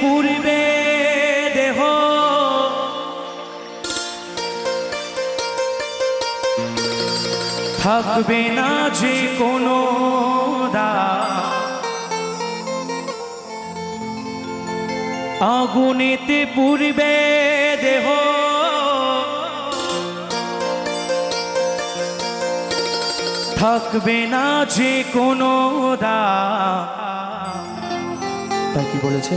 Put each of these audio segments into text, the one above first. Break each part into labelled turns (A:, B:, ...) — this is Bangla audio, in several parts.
A: পূর্বে দেহ। থাকবে না যে কোনো আগুনেতে পূর্বে দেহ। থাকবে না যে কোনো দা। তা কি বলেছে?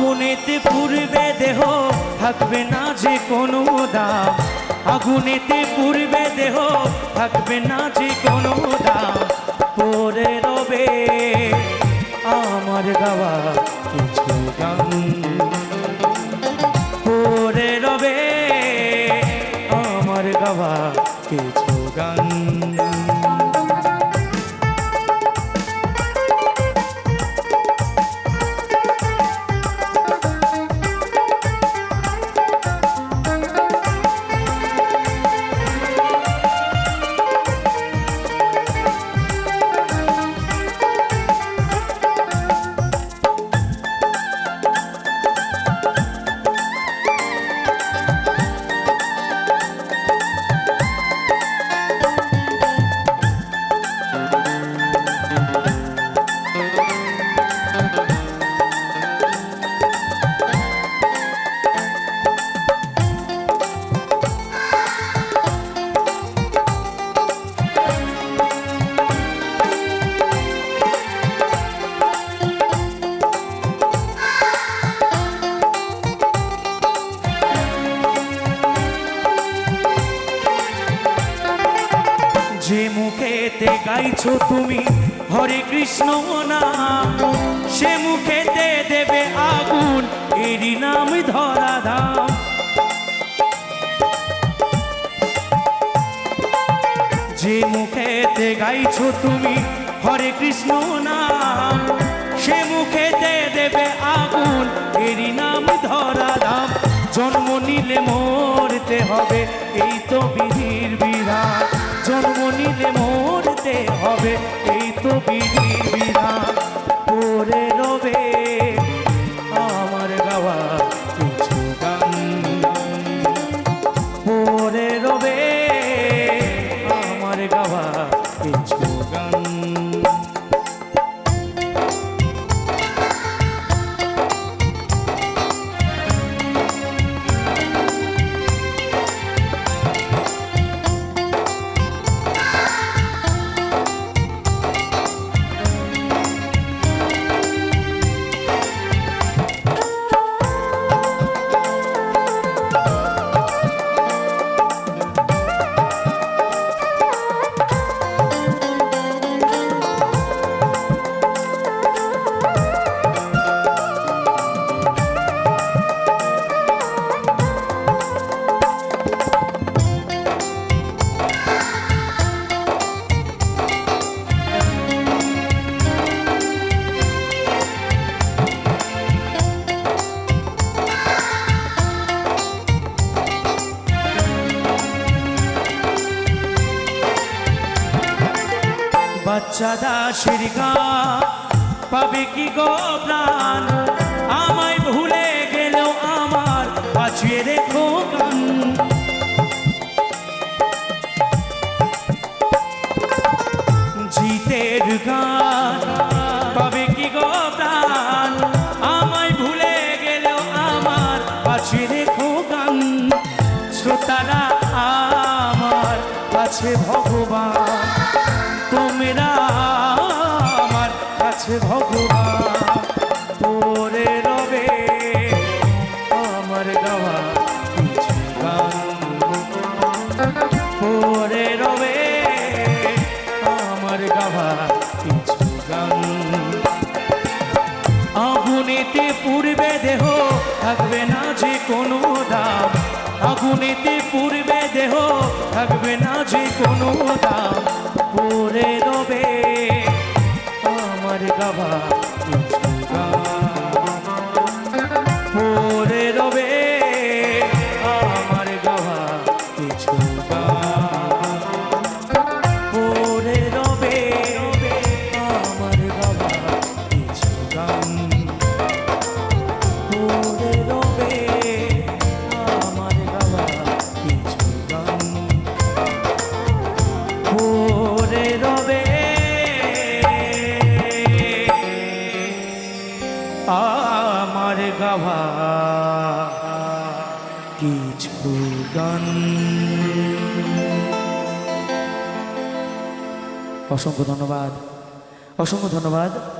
A: আগুনেতে পূর্বে দেহ, থাকবে না যে কোনো দাম আগুনেতে পূর্বে দেহ, থাকবে না যে কোনো দাম পরে রবে আমার গাওয়া কিছু গান। পরে রবে আমার গাওয়া কিছু গান। গাইছো তুমি? হরে কৃষ্ণ নাম। সে মুখেতে দেবে আগুন, এরই নাম ধরা ধাম যে মুখেতে গাইছো তুমি, হরে কৃষ্ণ নাম। সে মুখে মুখেতে দেবে আগুন, এরই নাম ধরা ধাম জন্ম নিলে মরতে হবে, এই তো বিধির হবে এই তো বিধির বিধান। সদা শিরগা পাবে কি গো প্রাণ? আমায় ভুলে গেল আমার বাঁচিয়ে রেখো গান জিতের গান। থাকবে না যে কোনো দাম পরে রবে। আমার গাভা আমার গাওয়া কিছু গান। অসংখ্য ধন্যবাদ। অসংখ্য ধন্যবাদ।